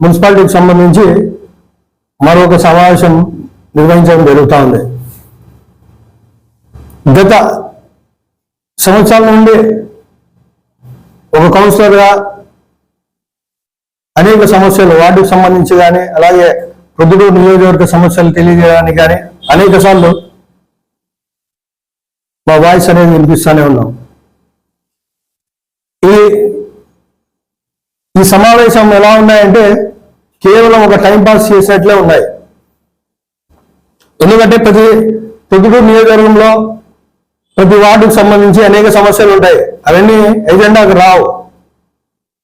మున్సిపాలిటీకి సంబంధించి మరొక సమావేశం నిర్వహించడం జరుగుతూ ఉంది. గత సంవత్సరాల నుండి ఒక కౌన్సిలర్గా అనేక సమస్యలు వార్డుకు సంబంధించి కానీ అలాగే పొద్దుటూరు నియోజకవర్గ సమస్యలు తెలియజేయడానికి కానీ అనేక సార్లు మా వాయిస్ అనేది వినిపిస్తూనే ఉన్నాం. ఈ ఈ సమావేశం ఎలా ఉన్నాయంటే కేవలం ఒక టైం పాస్ ఉన్నాయి. ఎందుకంటే ప్రతి పొద్దుటూరు నియోజకవర్గంలో ప్రతి వార్డుకు సంబంధించి అనేక సమస్యలు ఉంటాయి. అవన్నీ ఎజెండాకు రావు.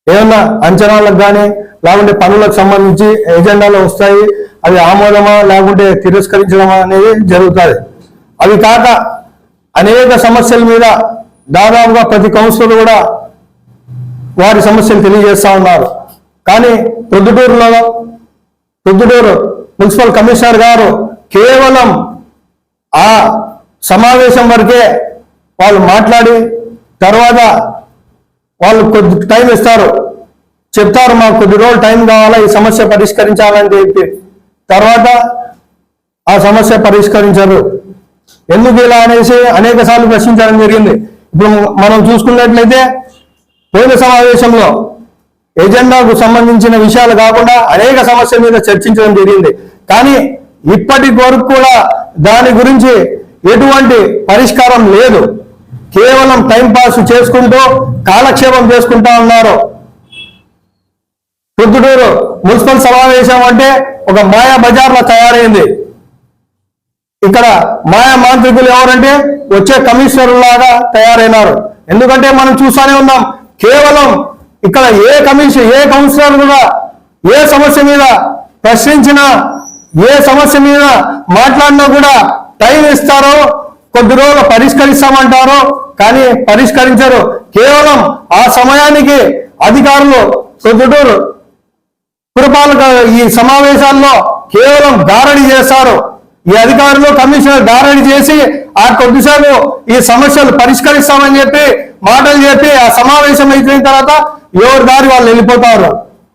ఏమన్నా అంచనాలకు కానీ లేకుంటే పనులకు సంబంధించి ఎజెండాలో వస్తాయి. అవి ఆమోదమా లేకుంటే తిరస్కరించడమా అనేది జరుగుతుంది. అవి కాక అనేక సమస్యల మీద దాదాపుగా ప్రతి కౌన్సిలర్ కూడా వారి సమస్యలు తెలియజేస్తా ఉన్నారు. కానీ ప్రొద్దుటూరులో ప్రొద్దుటూరు మున్సిపల్ కమిషనర్ గారు కేవలం ఆ సమావేశం వరకే వాళ్ళు మాట్లాడి తర్వాత వాళ్ళు కొద్ది టైం ఇస్తారు. చెప్తారు మాకు కొద్ది రోజులు టైం కావాలా ఈ సమస్య పరిష్కరించాలని చెప్పి. తర్వాత ఆ సమస్య పరిష్కరించరు. ఎందుకు ఇలా అనేసి అనేక సార్లు ప్రశ్నించడం జరిగింది. ఇప్పుడు మనం చూసుకున్నట్లయితే పోయిన సమావేశంలో ఎజెండాకు సంబంధించిన విషయాలు కాకుండా అనేక సమస్యల మీద చర్చించడం జరిగింది. కానీ ఇప్పటి వరకు కూడా దాని గురించి ఎటువంటి పరిష్కారం లేదు. కేవలం టైం పాస్ చేసుకుంటూ కాలక్షేపం చేసుకుంటా ఉన్నారు. పొద్దుటూరు మున్సిపల్ సమావేశం అంటే ఒక మాయా బజార్లో తయారైంది. ఇక్కడ మాయా మాంత్రికులు ఎవరంటే వచ్చే కమిషనర్ లాగా తయారైనారు. ఎందుకంటే మనం చూస్తానే ఉన్నాం కేవలం ఇక్కడ ఏ కమిషన్ ఏ కౌన్సిలర్ కూడా ఏ సమస్య మీద ప్రశ్నించినా ఏ సమస్య మీద మాట్లాడినా కూడా టైం ఇస్తారో కొద్ది రోజులు పరిష్కరిస్తామంటారో కానీ పరిష్కరించరు. కేవలం ఆ సమయానికి అధికారులు కొద్దిటూరు పురపాలక ఈ సమావేశాల్లో కేవలం గారడి చేస్తారు. ఈ అధికారులు కమిషనర్ గారడి చేసి ఆ కొద్దిసేపు ఈ సమస్యలు పరిష్కరిస్తామని చెప్పి మాటలు చెప్పి ఆ సమావేశం అయిపోయిన తర్వాత ఎవరి దారి వాళ్ళు వెళ్ళిపోతారు.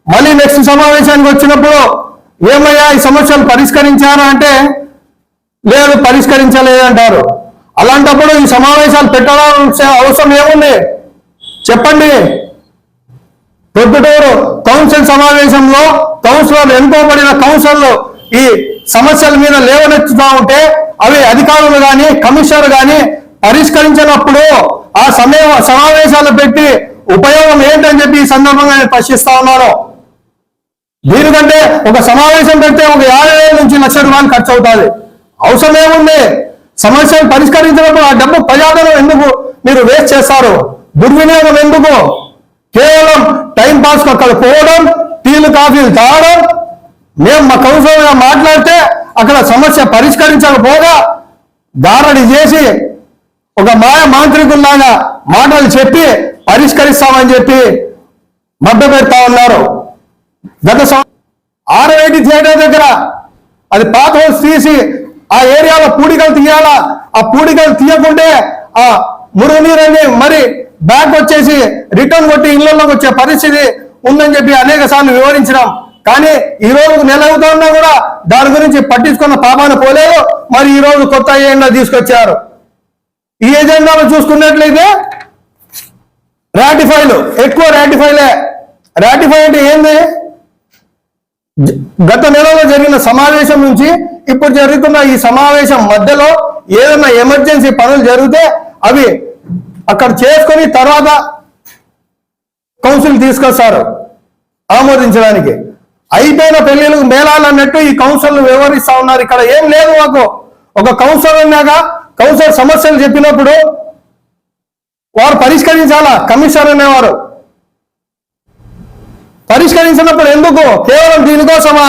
మళ్ళీ నెక్స్ట్ సమావేశానికి వచ్చినప్పుడు ఏమయ్యా ఈ సమస్యలు పరిష్కరించారా అంటే లేదు పరిష్కరించలేదంటారు అలాంటప్పుడు ఈ సమావేశాలు పెట్టడం అవసరం ఏముంది? చెప్పండి. ప్రొద్దుటూరు కౌన్సిల్ సమావేశంలో కౌన్సిలర్లు ఎన్నుకోబడిన కౌన్సిలర్లు ఈ సమస్యల మీద లేవనెత్తుతా ఉంటే అవి అధికారులు కానీ కమిషనర్ కానీ పరిష్కరించినప్పుడు ఆ సమయ సమావేశాలు పెట్టి ఉపయోగం ఏంటని చెప్పి ఈ సందర్భంగా నేను ప్రశ్నిస్తా ఉన్నాను. దీనికంటే ఒక సమావేశం పెడితే ఒక యాభై వేల నుంచి లక్ష రూపాయలు ఖర్చు అవుతుంది. అవసరం ఏముంది? సమస్యను పరిష్కరించినప్పుడు ఆ డబ్బు ప్రజాధనం ఎందుకు మీరు వేస్ట్ చేస్తారు? దుర్వినియోగం ఎందుకు? కేవలం టైం పాస్ అక్కడ పోవడం టీలు కాఫీలు తాగడం మేము మా కౌన్సిలర్గా మాట్లాడితే అక్కడ సమస్య పరిష్కరించకపోగా దారడి చేసి ఒక మాయ మాంత్రికుల్లాగా మాటలు చెప్పి పరిష్కరిస్తామని చెప్పి మభ్య పెడతా ఉన్నారు. గత ఆర్ఐటి థియేటర్ దగ్గర అది పాత హౌస్ తీసి ఆ ఏరియాలో పూడికలు తీయాలా? ఆ పూడికలు తీయకుంటే ఆ మురుగునీరని మరి బ్యాక్ వచ్చేసి రిటర్న్ కొట్టి ఇళ్ళలోకి వచ్చే పరిస్థితి ఉందని చెప్పి అనేక సార్లు వివరించినాం. కానీ ఈ రోజు నెలవుతా ఉన్నా కూడా దాని గురించి పట్టించుకున్న పాపాన పోలేదు. మరి ఈ రోజు కొత్త ఏజెండా తీసుకొచ్చారు. ఈ ఎజెండాలో చూసుకున్నట్లయితే రాటిఫైలు ఎక్కువ రాటిఫైలే. రాటిఫై అంటే ఏంది? గత నెలలో జరిగిన సమావేశం నుంచి ఇప్పుడు జరుగుతున్న ఈ సమావేశం మధ్యలో ఏదైనా ఎమర్జెన్సీ పనులు జరిగితే అవి అక్కడ చేసుకొని తర్వాత కౌన్సిల్ తీసుకొస్తారు ఆమోదించడానికి. అయిపోయిన పెళ్ళిలకు మేళాలు అన్నట్టు ఈ కౌన్సిల్ వివరిస్తా ఉన్నారు. ఇక్కడ ఏం లేదు మాకు. ఒక కౌన్సిల్ అన్నాక కౌన్సిలర్ సమస్యలు చెప్పినప్పుడు వారు పరిష్కరించాలా? కమిషనర్ అనేవారు. పరిష్కరించినప్పుడు ఎందుకు? కేవలం దీనికోసమా?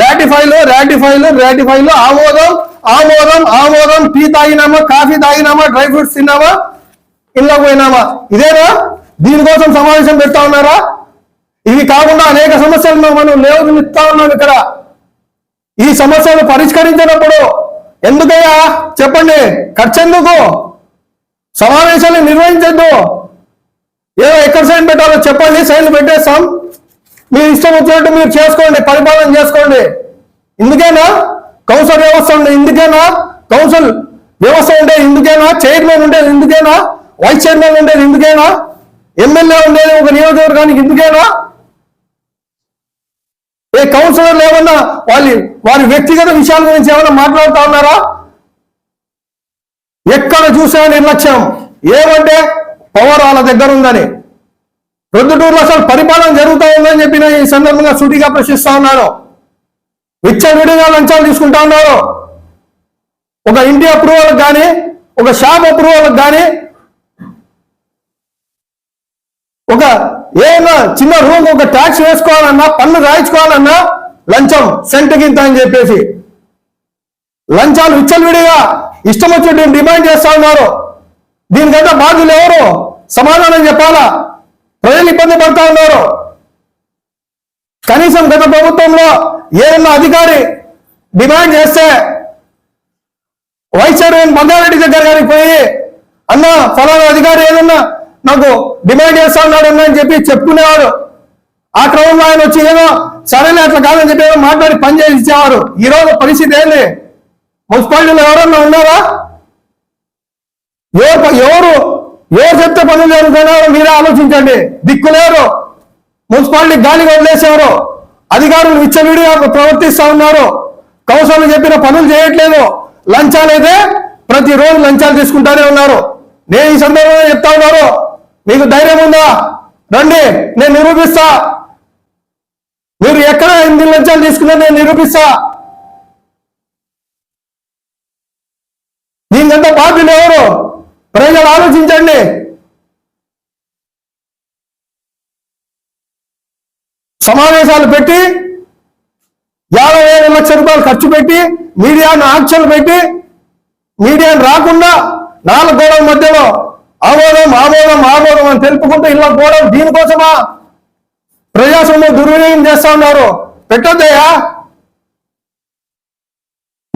రాటిఫైలు రాటిఫైలు రాటిఫైలు ఆమోదం ఆమోదం ఆమోదం టీ తాగినామా కాఫీ తాగినామా డ్రై ఫ్రూట్స్ తిన్నామా ఇంట్లో పోయినామా? ఇదేనా? దీనికోసం సమావేశం పెడతా ఉన్నారా? ఇవి కాకుండా అనేక సమస్యలను మనం లేవనిస్తా ఉన్నాం ఇక్కడ. ఈ సమస్యలు పరిష్కరించినప్పుడు ఎందుకయ్యా? చెప్పండి. ఖర్చు ఎందుకు సమావేశాలు నిర్వహించద్దు. ఏదో ఎక్కడ సైన్ పెట్టాలో చెప్పండి సైన్ పెట్టేస్తాం. మీ ఇష్టం వచ్చినట్టు మీరు చేసుకోండి పరిపాలన చేసుకోండి. ఇందుకేనా? కౌన్సిల్ వ్యవస్థ ఉండే ఇందుకేనా? కౌన్సిల్ వ్యవస్థ ఉండేది ఇందుకేనా? చైర్మన్ ఉండేది ఇందుకేనా? వైస్ చైర్మన్ ఉండేది ఇందుకేనా? ఎమ్మెల్యే ఉండేది ఒక నియోజకవర్గానికి ఇందుకేనా? ఏ కౌన్సిలర్లు ఏమన్నా వాళ్ళు వారి వ్యక్తిగత విషయాల గురించి ఏమైనా మాట్లాడుతూ ఉన్నారా? ఎక్కడ చూసినా నిర్లక్ష్యం. ఏమంటే పవర్ వాళ్ళ దగ్గర ఉందని. ప్రొద్దుటూరులో అసలు పరిపాలన జరుగుతూ ఉందని చెప్పి నేను ఈ సందర్భంగా సూటిగా ప్రశ్నిస్తా ఉన్నాను. విచ్చలవిడిగా లంచాలు తీసుకుంటా ఉన్నారు. ఒక ఇంటి అప్రూవల్ కానీ ఒక షాప్ అప్రూవల్ కానీ ఒక ఏదైనా చిన్న రూమ్ ఒక ట్యాక్స్ వేసుకోవాలన్నా పన్ను రాయించుకోవాలన్నా లంచం సెంట్ గింత అని చెప్పేసి. లంచాలు విచ్చలవిడిగా ఇష్టం వచ్చినట్టు డిమాండ్ చేస్తా ఉన్నారు. దీనికంటే బాధ్యులు ఎవరు? సమాధానం చెప్పాలా? ప్రజలు ఇబ్బంది పడతా ఉన్నారు. కనీసం గత ప్రభుత్వంలో ఏమన్నా అధికారి డిమాండ్ చేస్తే వైస్ చైర్మన్ బంగారెడ్డి దగ్గర గారికి పోయి అన్న ఫలానా అధికారి ఏదన్నా నాకు డిమాండ్ చేస్తా ఉన్నాడు అని చెప్పి చెప్పుకునేవాడు. ఆ క్రమంలో ఆయన వచ్చి ఏదో సరేలే అట్లా కాదని చెప్పి ఏదో మాట్లాడి పని చేసి ఇచ్చేవారు. ఈ రోజు పరిస్థితి ఏంది? మున్సిపాలిటీలో ఎవరన్నా ఉన్నారా? ఎవరు ఎవరు ఎవరు చెప్తే పనులు జరుగుతున్నారో మీరే ఆలోచించండి. దిక్కులేరు మున్సిపాలిటీ గాలిగా వదిలేసేవారు. అధికారులు విచ్చలవిడిగా ప్రవర్తిస్తా ఉన్నారు. కౌన్సిల్ చెప్పిన పనులు చేయట్లేదు. లంచాలు అయితే ప్రతిరోజు లంచాలు తీసుకుంటానే ఉన్నారు. నేను ఈ సందర్భంగా చెప్తా ఉన్నారు మీకు ధైర్యం ఉందా? రండి నేను నిరూపిస్తా. మీరు ఎక్కడ ఎనిమిది లంచాలు తీసుకున్నా నేను నిరూపిస్తా. దీనికంతా బాధ్యులు ఎవరు? ప్రజలు ఆలోచించండి. సమావేశాలు పెట్టి యాభై వేల లక్షల రూపాయలు ఖర్చు పెట్టి మీడియాను ఆంక్షలు పెట్టి మీడియాను రాకుండా నాలుగు గోడల మధ్యలో ఆమోదం ఆమోదం ఆమోదం అని తెలుపుకుంటూ ఇలా పోవడం దీనికోసమా? ప్రజాస్వామ్యం దుర్వినియోగం చేస్తా ఉన్నారు. పెట్టొద్దయ్యా.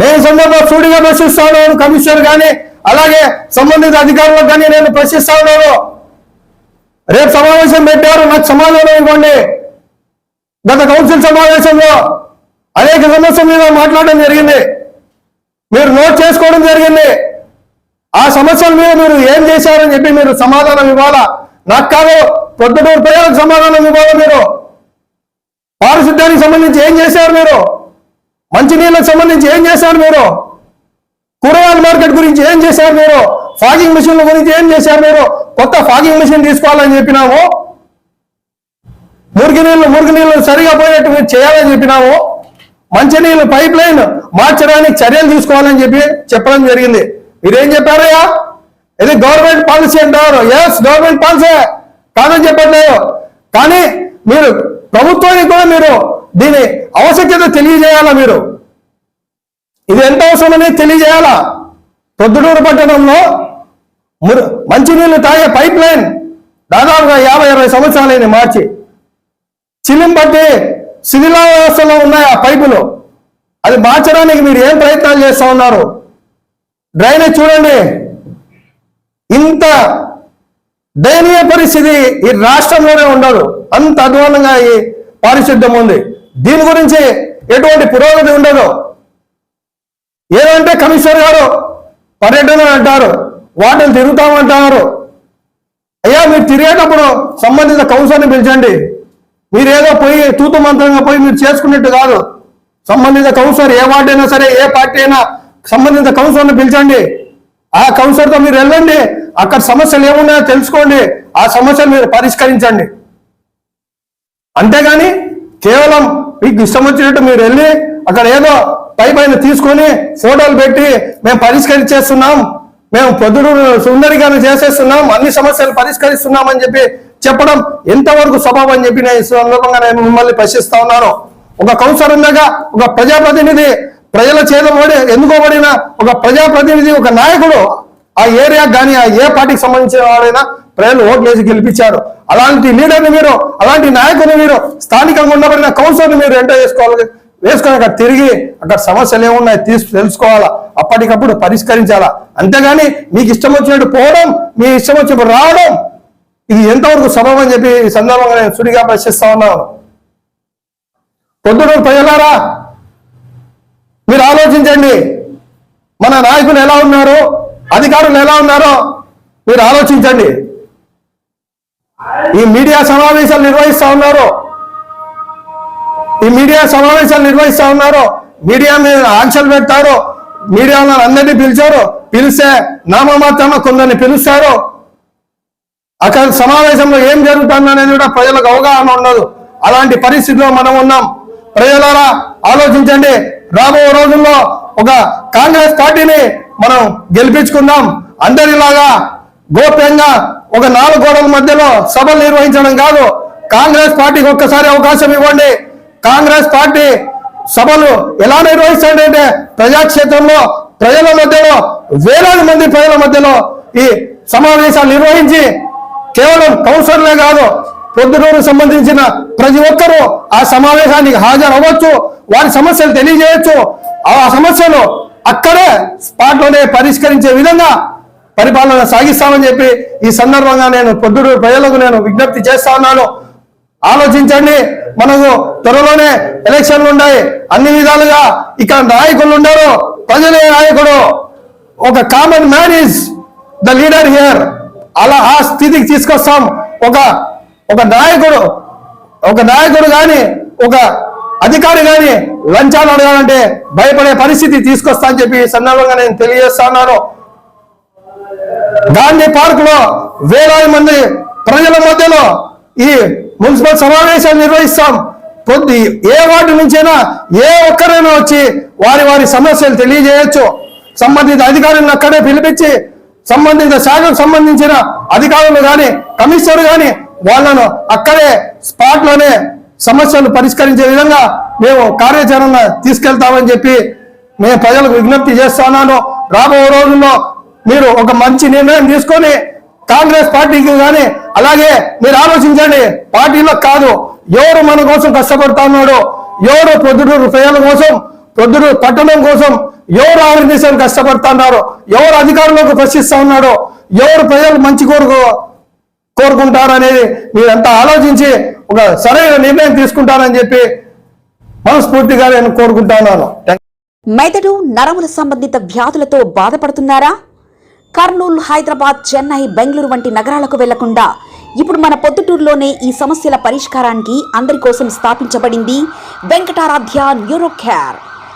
నేను సందర్భంగా సూటిగా ప్రశ్నిస్తా ఉన్నాను కమిషనర్ కానీ అలాగే సంబంధిత అధికారులకు కానీ నేను ప్రశ్నిస్తా ఉన్నాను. రేపు సమావేశం పెట్టారు నాకు సమాధానం ఇవ్వండి. గత కౌన్సిల్ సమావేశంలో అనేక సమస్యల మీద మాట్లాడడం జరిగింది. మీరు నోట్ చేసుకోవడం జరిగింది. ఆ సమస్యల మీద మీరు ఏం చేశారని చెప్పి మీరు సమాధానం ఇవ్వాలా? నాకు కాదు పొద్దుటూరు ప్రజలకు సమాధానం ఇవ్వాలా మీరు? పారిశుద్ధ్యానికి సంబంధించి ఏం చేశారు మీరు? మంచినీళ్ళకి సంబంధించి ఏం చేశారు మీరు? కూరగాయల మార్కెట్ గురించి ఏం చేశారు మీరు? ఫాగింగ్ మిషన్ల గురించి ఏం చేశారు మీరు? కొత్త ఫాగింగ్ మిషన్ తీసుకోవాలని చెప్పినాము. మురికి నీళ్ళు మురికి నీళ్ళు సరిగా పోయేట్టు మీరు చేయాలని చెప్పినాము. మంచినీళ్ళు పైప్ లైన్ మార్చడానికి చర్యలు తీసుకోవాలని చెప్పి చెప్పడం జరిగింది. మీరేం చెప్పారయ్యా ఇది గవర్నమెంట్ పాలసీ అంటారు. ఎస్ గవర్నమెంట్ పాలసీ కాదని చెప్పట్లేదు. కానీ మీరు ప్రభుత్వానికి కూడా మీరు దీని ఆవశ్యకత తెలియజేయాలా మీరు? ఇది ఎంత అవసరమని తెలియజేయాలా? ప్రొద్దుటూరు పట్టణంలో మంచినీళ్ళు తాగే పైప్ లైన్ దాదాపుగా యాభై అరవై సంవత్సరాలైన మార్చి. చిలిం బట్టి శిథిలావస్థలో ఉన్నాయి ఆ పైపులు. అది మార్చడానికి మీరు ఏం ప్రయత్నాలు చేస్తా ఉన్నారు? డ్రైనేజ్ చూడండి. ఇంత దయనీయ పరిస్థితి ఈ రాష్ట్రంలోనే ఉండదు. అంత అధ్వానంగా ఈ పారిశుద్ధ్యం ఉంది. దీని గురించి ఎటువంటి పురోగతి ఉండదు. ఏదంటే కమిషనర్ గారు పర్యటన అంటారు వాటిని తిరుగుతామంటారు. అయ్యా మీరు తిరిగేటప్పుడు సంబంధిత కౌన్సిల్ని పిలిచండి. మీరేదో పోయి తూతు మంత్రంగా పోయి మీరు చేసుకున్నట్టు కాదు. సంబంధిత కౌన్సిలర్ ఏ వార్డు అయినా సరే ఏ పార్టీ అయినా సంబంధిత కౌన్సిలర్ని పిలిచండి. ఆ కౌన్సిలర్తో మీరు వెళ్ళండి. అక్కడ సమస్యలు ఏమున్నాయో తెలుసుకోండి. ఆ సమస్యలు మీరు పరిష్కరించండి. అంతేగాని కేవలం మీకు ఇష్టం వచ్చినట్టు మీరు వెళ్ళి అక్కడ ఏదో పై పైన తీసుకొని ఫోటోలు పెట్టి మేము పరిష్కరించేస్తున్నాం. మేము పొద్దుడు సుందరిగాను చేసేస్తున్నాం. అన్ని సమస్యలు పరిష్కరిస్తున్నాం అని చెప్పి చెప్పడం ఎంతవరకు స్వభావం అని చెప్పి నేను సందర్భంగా నేను మిమ్మల్ని ప్రశ్నిస్తా ఉన్నాను. ఒక కౌన్సిలర్గా ఒక ప్రజాప్రతినిధి ప్రజల చేతబడి ఎన్నుకోబడిన ఒక ప్రజాప్రతినిధి ఒక నాయకుడు ఆ ఏరియా కానీ ఆ ఏ పార్టీకి సంబంధించిన వాడైనా ప్రజలు ఓట్లేసి గెలిపించారు. అలాంటి లీడర్ని మీరు అలాంటి నాయకుని మీరు స్థానికంగా ఉండబడిన కౌన్సిలర్ని మీరు ఎంటర్ చేసుకోవాలి వేసుకొని అక్కడ తిరిగి అక్కడ సమస్యలు ఏమున్నాయి తీసు తెలుసుకోవాలా? అప్పటికప్పుడు పరిష్కరించాలా? అంతేగాని మీకు ఇష్టం వచ్చినట్టు పోవడం మీ ఇష్టం వచ్చినప్పుడు రావడం ఇది ఎంతవరకు సబబ్ అని చెప్పి ఈ సందర్భంగా నేను సుడిగా ప్రశ్నిస్తా ఉన్నాను. పొద్దున ప్రజలారా మీరు ఆలోచించండి. మన నాయకులు ఎలా ఉన్నారు అధికారులు ఎలా ఉన్నారో మీరు ఆలోచించండి. ఈ మీడియా సమావేశాలు నిర్వహిస్తా ఉన్నారు ఈ మీడియా సమావేశాలు నిర్వహిస్తా ఉన్నారు మీడియా మీద ఆంక్షలు పెడతారు మీడియా అందరినీ పిలిచారు పిలిస్తే నామమాత్రమ కొందరిని పిలుస్తారు అక్కడ సమావేశంలో ఏం జరుగుతుందనేది కూడా ప్రజలకు అవగాహన ఉండదు. అలాంటి పరిస్థితిలో మనం ఉన్నాం. ప్రజలారా ఆలోచించండి. రాబో రోజుల్లో ఒక కాంగ్రెస్ పార్టీని మనం గెలిపించుకుందాం. అందరిలాగా గోప్యంగా ఒక నాలుగు గోడల మధ్యలో సభలు నిర్వహించడం కాదు. కాంగ్రెస్ పార్టీకి ఒక్కసారి అవకాశం ఇవ్వండి. కాంగ్రెస్ పార్టీ సభలు ఎలా నిర్వహిస్తాడంటే ప్రజాక్షేత్రంలో ప్రజల మధ్యలో వేలాది మంది ప్రజల మధ్యలో ఈ సమావేశాలు నిర్వహించి కేవలం కౌన్సిలర్లే కాదు పొద్దుటూరు సంబంధించిన ప్రతి ఒక్కరూ ఆ సమావేశానికి హాజరవ్వచ్చు. వారి సమస్యలు తెలియజేయచ్చు. ఆ సమస్యలు అక్కడే స్పాట్లోనే పరిష్కరించే విధంగా పరిపాలన సాగిస్తామని చెప్పి ఈ సందర్భంగా నేను పొద్దుటూరు ప్రజలకు నేను విజ్ఞప్తి చేస్తా ఉన్నాను. ఆలోచించండి. మనకు త్వరలోనే ఎలక్షన్లు ఉన్నాయి అన్ని విధాలుగా ఇక్కడ నాయకులు ఉండరు. ప్రజలే నాయకుడు. ఒక common man is the leader here అలా ఆ స్థితికి తీసుకొస్తాం. ఒక ఒక నాయకుడు ఒక నాయకుడు కానీ ఒక అధికారి గాని లంచాలు అడగాలంటే భయపడే పరిస్థితి తీసుకొస్తా అని చెప్పి సందర్భంగా నేను తెలియజేస్తున్నాను గాంధీ పార్క్లో వేలాది మంది ప్రజల మధ్యలో ఈ మున్సిపల్ సమావేశాలు నిర్వహిస్తాం. కొద్ది ఏ వార్డు నుంచైనా ఏ ఒక్కరైనా వచ్చి వారి వారి సమస్యలు తెలియజేయొచ్చు. సంబంధిత అధికారులను అక్కడే పిలిపించి సంబంధిత శాఖకు సంబంధించిన అధికారులు కానీ కమిషనర్ కానీ వాళ్ళను అక్కడే స్పాట్లోనే సమస్యలు పరిష్కరించే విధంగా మేము కార్యాచరణ తీసుకెళ్తామని చెప్పి మేము ప్రజలకు విజ్ఞప్తి చేస్తున్నాను రాబో రోజుల్లో మీరు ఒక మంచి నిర్ణయం తీసుకొని కాంగ్రెస్ పార్టీకి కానీ అలాగే మీరు ఆలోచించండి పార్టీలో కాదు ఎవరు మన కోసం కష్టపడుతున్నాడు ఎవరు పొద్దుటూరు ప్రజల కోసం పొద్దుటూరు పట్టణం కోసం ఎవరు ఆర్గనైజేషన్ కష్టపడుతున్నారు ఎవరు అధికారంలోకి ప్రశ్నిస్తా ఉన్నాడో ఎవరు ప్రజలు మంచి కోరుకో కోరుకుంటారు అనేది మీరంతా ఆలోచించి ఒక సరైన నిర్ణయం తీసుకుంటారని చెప్పి మనస్ఫూర్తిగా నేను కోరుకుంటున్నాను మెదడు నరముల సంబంధిత వ్యాధులతో బాధపడుతున్నారా? కర్నూలు హైదరాబాద్ చెన్నై బెంగళూరు వంటి నగరాలకు వెళ్ళకుండా ఇప్పుడు మన పొద్దుటూరులోనే ఈ సమస్యల పరిష్కారానికి అందరి కోసం స్థాపించబడింది వెంకటారాధ్య న్యూరో